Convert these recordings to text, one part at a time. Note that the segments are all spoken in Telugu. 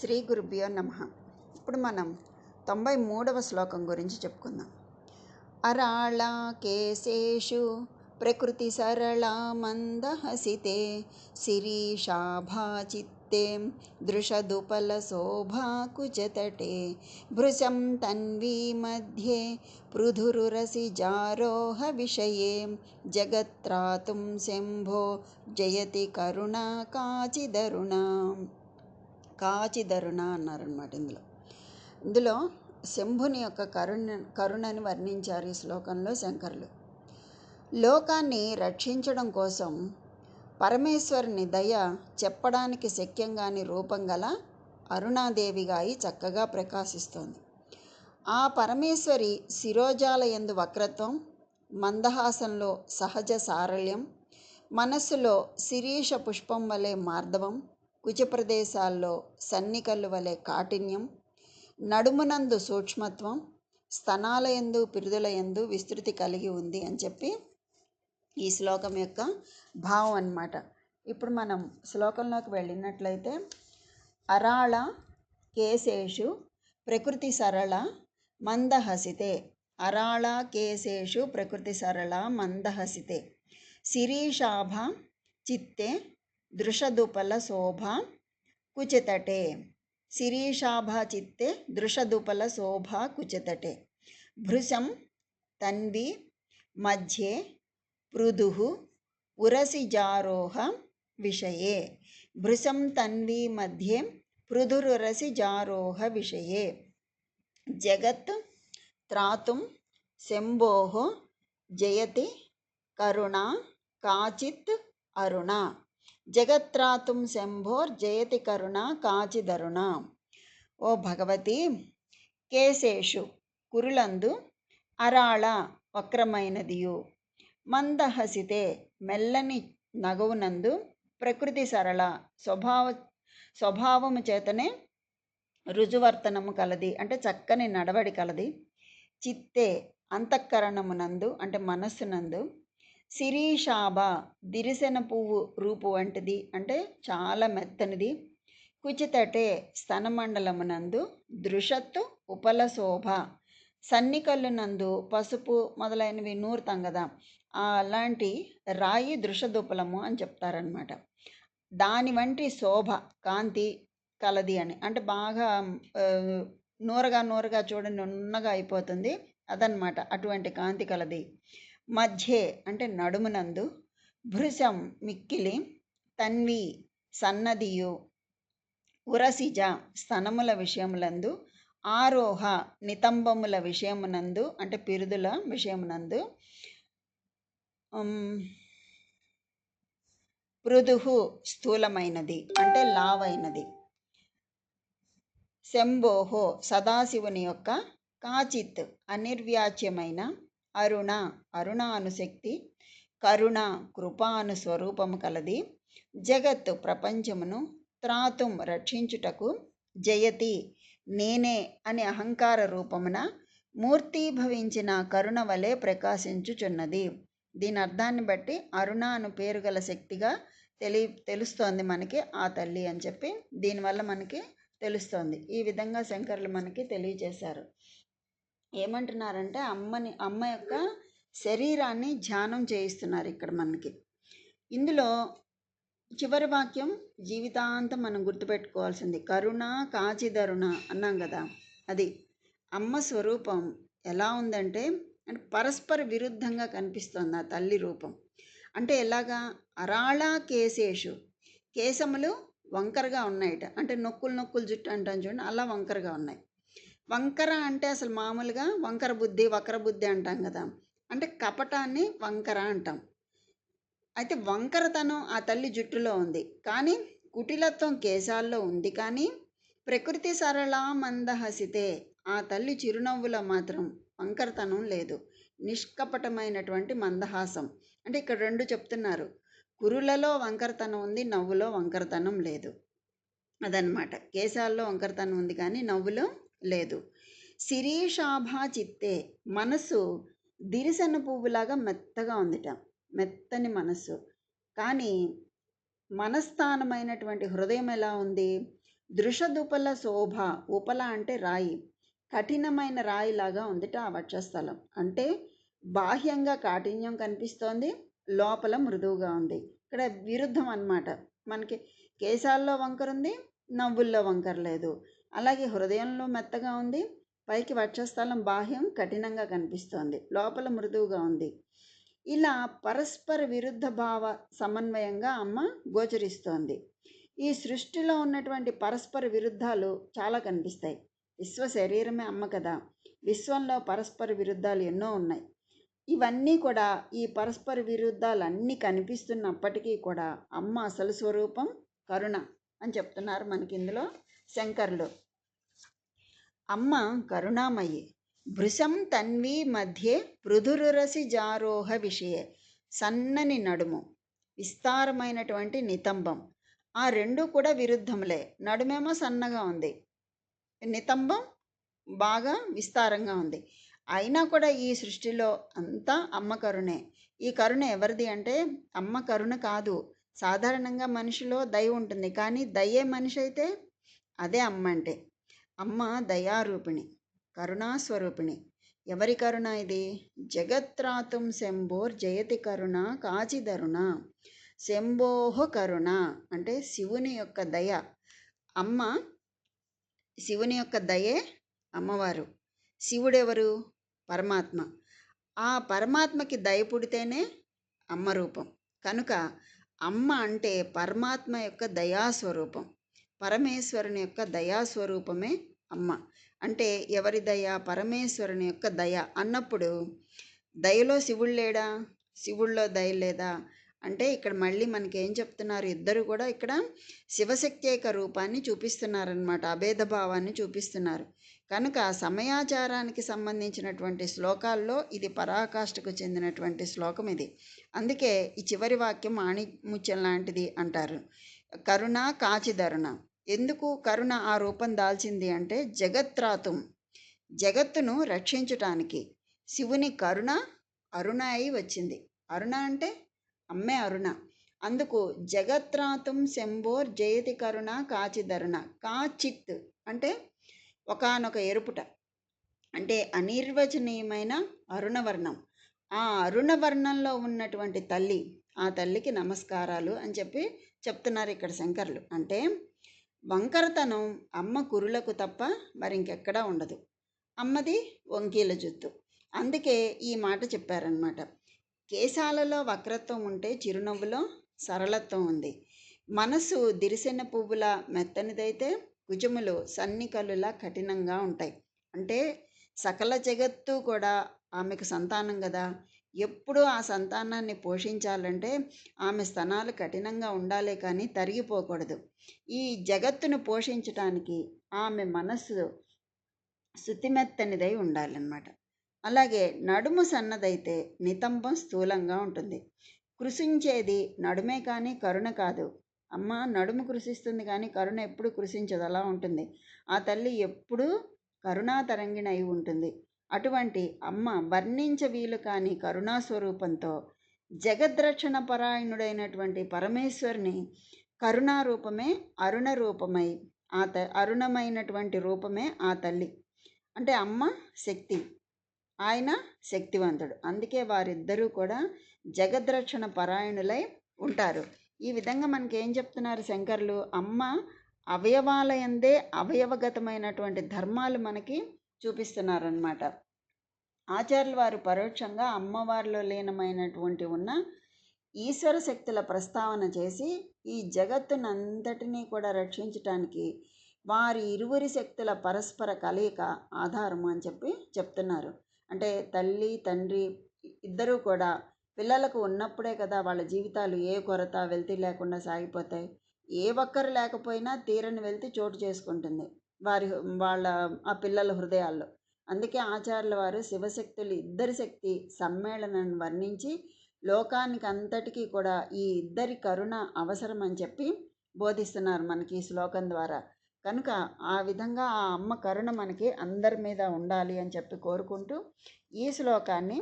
శ్రీ గురుభ్యో నమ. ఇప్పుడు మనం తొంభై మూడవ శ్లోకం గురించి చెప్పుకుందాం. అరాళ కేశేషు ప్రకృతి సరళ మందహసితే శిరీషాభాచిత్తే దృషదుపల శోభాకుచతటే భృశం తన్వీ మధ్యే పృథురురసి జారోహ విషయే జగత్రాతుం శంభో జయతి కరుణా కాచిదరుణ. కాచిదరుణ అన్నారనమాట ఇందులో. ఇందులో శంభుని యొక్క కరుణ కరుణని వర్ణించారు ఈ శ్లోకంలో శంకరులు. లోకాన్ని రక్షించడం కోసం పరమేశ్వరుని దయ చెప్పడానికి శక్యంగాని రూపం గల అరుణాదేవిగా అయి చక్కగా ప్రకాశిస్తోంది. ఆ పరమేశ్వరి శిరోజాలయందు వక్రత్వం మందహాసంలో సహజ సారళ్యం మనస్సులో శిరీష పుష్పం వలె మార్ధవం కుచ ప్రదేశాల్లో సన్నికల్లు వలె కాఠిన్యం నడుమునందు సూక్ష్మత్వం స్తనాల ఎందు పిరుదుల ఎందు విస్తృతి కలిగి ఉంది అని చెప్పి ఈ శ్లోకం యొక్క భావం అన్నమాట. ఇప్పుడు మనం శ్లోకంలోకి వెళ్ళినట్లయితే అరాళ కేశేషు ప్రకృతి సరళ మందహసితే. అరాళ కేశేషు ప్రకృతి సరళ మందహసితే. శిరీషాభ చిత్తే దృశదుపల శోభ కుచితటే శిరీషాభ చిత్తే దృశదుపల శోభ కుచితటే భృశం తన్వి మధ్యే పృదు ఉరసిజారోహ విషయే భృశం తన్వి మధ్యే పృథురురసిజారోహ విషయే జగత్ త్రాతుం శంభో జయతి జగత్రాతుం శంభోర్ జయతి కరుణ కాచిదరుణ ఓ భగవతి కేశేషు కురులందు అరాళ వక్రమైనదియు. మందహసితే మెల్లని నగవునందు ప్రకృతి సరళ స్వభావ స్వభావము చేతనే రుజువర్తనము కలది అంటే చక్కని నడవడి కలది. చిత్తే అంతఃకరణమునందు అంటే మనస్సునందు శిరీషాభ దిరిసెన పువ్వు రూపు వంటిది. అంటే చాలా మెత్తనిది. కుచితటే స్తనమండలమునందు దృషత్తు ఉపల శోభ సన్నికల్లునందు పసుపు మొదలైనవి నూరుతాం కదా అలాంటి రాయి దృషదుపలము అని చెప్తారనమాట దాని వంటి శోభ కాంతి కలది అని. అంటే బాగా నూరగా నూరగా చూడండి నున్నగా అయిపోతుంది. అదనమాట అటువంటి కాంతి కలది. మధ్యే అంటే నడుమునందు భృశం మిక్కిలి తన్వి సన్నదియు ఉరసిజ స్తనముల విషయములందు ఆరోహ నితంబముల విషయమునందు అంటే పిరుదుల విషయమునందు పృదుహు స్థూలమైనది అంటే లావైనది. శంభోహో సదాశివుని యొక్క కాచిత్ అనిర్వ్యాచ్యమైన అరుణ అరుణ అనుశక్తి కరుణ కృపాను స్వరూపము కలది. జగత్తు ప్రపంచమును త్రాతుం రక్షించుటకు జయతి నేనే అని అహంకార రూపమున మూర్తీభవించిన కరుణ వలె ప్రకాశించుచున్నది. దీని అర్థాన్ని బట్టి అరుణ అను పేరు గల శక్తిగా తెలి తెలుస్తోంది మనకి ఆ తల్లి అని చెప్పి దీనివల్ల మనకి తెలుస్తోంది. ఈ విధంగా శంకర్లు మనకి తెలియజేశారు. ఏమంటున్నారంటే అమ్మని అమ్మ యొక్క శరీరాన్ని ధ్యానం చేయిస్తున్నారు ఇక్కడ మనకి. ఇందులో చివరి వాక్యం జీవితాంతం మనం గుర్తుపెట్టుకోవాల్సింది. కరుణ కాచిదరుణ అన్నాం కదా. అది అమ్మ స్వరూపం ఎలా ఉందంటే అంటే పరస్పర విరుద్ధంగా కనిపిస్తుంది ఆ తల్లి రూపం. అంటే ఎలాగా? అరాళ కేశేషు. కేశములు వంకరగా ఉన్నాయట. అంటే నొక్కులు నొక్కులు జుట్టు అంటాం చూడండి అలా వంకరగా ఉన్నాయి. వంకర అంటే అసలు మామూలుగా వంకర బుద్ధి వక్ర బుద్ధి అంటాం కదా. అంటే కపటాన్ని వంకర అంటాం. అయితే వంకరతనం ఆ తల్లి జుట్టులో ఉంది. కానీ కుటిలత్వం కేశాల్లో ఉంది. కానీ ప్రకృతి సరళ మందహసితే ఆ తల్లి చిరునవ్వులో మాత్రం వంకరతనం లేదు. నిష్కపటమైనటువంటి మందహాసం. అంటే ఇక్కడ రెండు చెప్తున్నారు. కురులలో వంకరతనం ఉంది నవ్వులో వంకరతనం లేదు. అదనమాట కేశాల్లో వంకరతనం ఉంది కానీ నవ్వులో లేదు. శిరీషాభా చిత్తే మనసు దిరిసెన పువ్వులాగా మెత్తగా ఉందిట. మెత్తని మనస్సు. కానీ మనస్థానమైనటువంటి హృదయం ఎలా ఉంది? దృషదుపల శోభ ఉపల అంటే రాయి. కఠినమైన రాయిలాగా ఉందిట ఆ వక్షస్థలం. అంటే బాహ్యంగా కాఠిన్యం కనిపిస్తోంది లోపల మృదువుగా ఉంది. ఇక్కడ విరుద్ధం అన్నమాట. మనకి కేశాల్లో వంకర ఉంది నవ్వుల్లో వంకర లేదు అలాగే హృదయంలో మెత్తగా ఉంది. పైకి వక్షస్థలం బాహ్యం కఠినంగా కనిపిస్తోంది. లోపల మృదువుగా ఉంది. ఇలా పరస్పర విరుద్ధ భావ సమన్వయంగా అమ్మ గోచరిస్తోంది. ఈ సృష్టిలో ఉన్నటువంటి పరస్పర విరుద్ధాలు చాలా కనిపిస్తాయి. విశ్వ శరీరమే అమ్మ కదా. విశ్వంలో పరస్పర విరుద్ధాలు ఎన్నో ఉన్నాయి. ఇవన్నీ కూడా ఈ పరస్పర విరుద్ధాలు అన్నీ కనిపిస్తున్నప్పటికీ కూడా అమ్మ అసలు స్వరూపం కరుణ అని చెప్తున్నారు మనకి ఇందులో శంకర్లు. అమ్మ కరుణామయి. భృశం తన్వి మధ్యే పృథురురసి జారోహ విషయే. సన్నని నడుము. విస్తారమైనటువంటి నితంబం. ఆ రెండు కూడా విరుద్ధములే. నడుమేమో సన్నగా ఉంది. నితంబం బాగా విస్తారంగా ఉంది. అయినా కూడా ఈ సృష్టిలో అంతా అమ్మ కరుణే. ఈ కరుణ ఎవరిది అంటే అమ్మ కరుణ కాదు. సాధారణంగా మనిషిలో దయ ఉంటుంది. కానీ దయ్యే మనిషి అయితే అదే అమ్మ అంటే. అమ్మ దయారూపిణి కరుణాస్వరూపిణి ఎవరి కరుణ ఇది? జగత్రాతుం శంభోర్ జయతి కరుణ కాచిదరుణ శంభోహ కరుణ అంటే శివుని యొక్క దయ. అమ్మ శివుని యొక్క దయే అమ్మవారు. శివుడెవరు? పరమాత్మ. ఆ పరమాత్మకి దయ పుడితేనే అమ్మ రూపం. కనుక అమ్మ అంటే పరమాత్మ యొక్క దయాస్వరూపం. పరమేశ్వరుని యొక్క దయాస్వరూపమే అమ్మ. అంటే ఎవరి దయ? పరమేశ్వరుని యొక్క దయ అన్నప్పుడు దయలో శివుడు లేడా? శివుల్లో దయ లేదా? అంటే ఇక్కడ మళ్ళీ మనకి ఏం చెప్తున్నారు? ఇద్దరు కూడా ఇక్కడ శివశక్త్యేక రూపాన్ని చూపిస్తున్నారనమాట అభేద భావాన్ని చూపిస్తున్నారు. కనుక సమయాచారానికి సంబంధించినటువంటి శ్లోకాల్లో ఇది పరాకాష్ఠకు చెందినటువంటి శ్లోకం ఇది. అందుకే ఈ చివరి వాక్యం ఆణిముత్యం లాంటిది అంటారు. కరుణ కాచిధరుణ ఎందుకు కరుణ ఆ రూపం దాల్చింది అంటే జగత్రాతుం. జగత్తును రక్షించటానికి శివుని కరుణ అరుణ అయి వచ్చింది. అరుణ అంటే అమ్మే అరుణ. అందుకు జగత్రాతుం శంభోర్ జయతి కరుణ కాచిధరుణ కాచిత్ అంటే ఒకనొక ఎరుపుట. అంటే అనిర్వచనీయమైన అరుణవర్ణం. ఆ అరుణవర్ణంలో ఉన్నటువంటి తల్లి ఆ తల్లికి నమస్కారాలు అని చెప్పి చెప్తున్నారు ఇక్కడ శంకర్లు. అంటే వంకరతనం అమ్మ కురులకు తప్ప మరింకెక్కడా ఉండదు. అమ్మది వంకీల జుత్తు. అందుకే ఈ మాట చెప్పారనమాట కేశాలలో వక్రత్వం ఉంటే చిరునవ్వులో సరళత్వం ఉంది. మనసు దిరిసిన పువ్వుల మెత్తనిదైతే భుజములు సన్నికలులా కఠినంగా ఉంటాయి. అంటే సకల జగత్తు కూడా ఆమెకు సంతానం కదా. ఎప్పుడూ ఆ సంతానాన్ని పోషించాలంటే ఆమె స్తనాలు కఠినంగా ఉండాలి కానీ తరిగిపోకూడదు. ఈ జగత్తును పోషించటానికి ఆమె మనస్సు శుతిమెత్తనిదై ఉండాలన్నమాట. అలాగే నడుము సన్నదైతే నితంబం స్థూలంగా ఉంటుంది. కృషించేది నడుమే కానీ కరుణ కాదు. అమ్మ నడుము కృషిస్తుంది కానీ కరుణ ఎప్పుడు కృషించదు. అలా ఉంటుంది. ఆ తల్లి ఎప్పుడూ కరుణాతరంగిణ అయి ఉంటుంది. అటువంటి అమ్మ వర్ణించ వీలు కాని కరుణా స్వరూపంతో జగద్రక్షణ పరాయణుడైనటువంటి పరమేశ్వరుని కరుణా రూపమే అరుణ రూపమై ఆ త అరుణమైనటువంటి రూపమే ఆ తల్లి. అంటే అమ్మ శక్తి ఆయన శక్తివంతుడు. అందుకే వారిద్దరూ కూడా జగద్రక్షణ పరాయణులై ఉంటారు. ఈ విధంగా మనకి ఏం చెప్తున్నారు శంకర్లు? అమ్మ అవయవాలయందే అవయవగతమైనటువంటి ధర్మాలు మనకి చూపిస్తున్నారనమాట ఆచార్యుల వారు పరోక్షంగా అమ్మవారిలో లీనమైనటువంటి ఉన్న ఈశ్వర శక్తుల ప్రస్తావన చేసి ఈ జగత్తునంతటినీ కూడా రక్షించటానికి వారి ఇరువురి శక్తుల పరస్పర కలయిక ఆధారము అని చెప్పి చెప్తున్నారు. అంటే తల్లి తండ్రి ఇద్దరూ కూడా పిల్లలకు ఉన్నప్పుడే కదా వాళ్ళ జీవితాలు ఏ కొరత వెళ్తి లేకుండా సాగిపోతాయి. ఏ ఒక్కరు లేకపోయినా తీరని వెళ్తే చోటు చేసుకుంటుంది వారి వాళ్ళ ఆ పిల్లల హృదయాల్లో. అందుకే ఆచార్యుల వారు శివశక్తులు ఇద్దరి శక్తి సమ్మేళనాన్ని వర్ణించి లోకానికి అంతటికీ కూడా ఈ ఇద్దరి కరుణ అవసరం అని చెప్పి బోధిస్తున్నారు మనకి ఈ శ్లోకం ద్వారా. కనుక ఆ విధంగా ఆ అమ్మ కరుణ మనకి అందరి మీద ఉండాలి అని చెప్పి కోరుకుంటూ ఈ శ్లోకాన్ని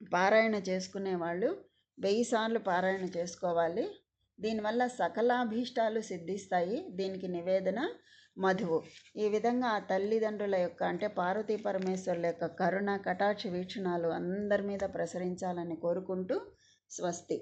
పారాయణ చేసుకునే వాళ్ళు వెయ్యి సార్లు పారాయణ చేసుకోవాలి. దీనివల్ల సకలాభీష్టాలు సిద్ధిస్తాయి. దీనికి నివేదన మధువు. ఈ విధంగా ఆ తల్లిదండ్రుల యొక్క అంటే పార్వతీ పరమేశ్వరుల యొక్క కరుణ కటాక్ష వీక్షణాలు అందరి మీద ప్రసరించాలని కోరుకుంటూ స్వస్తి.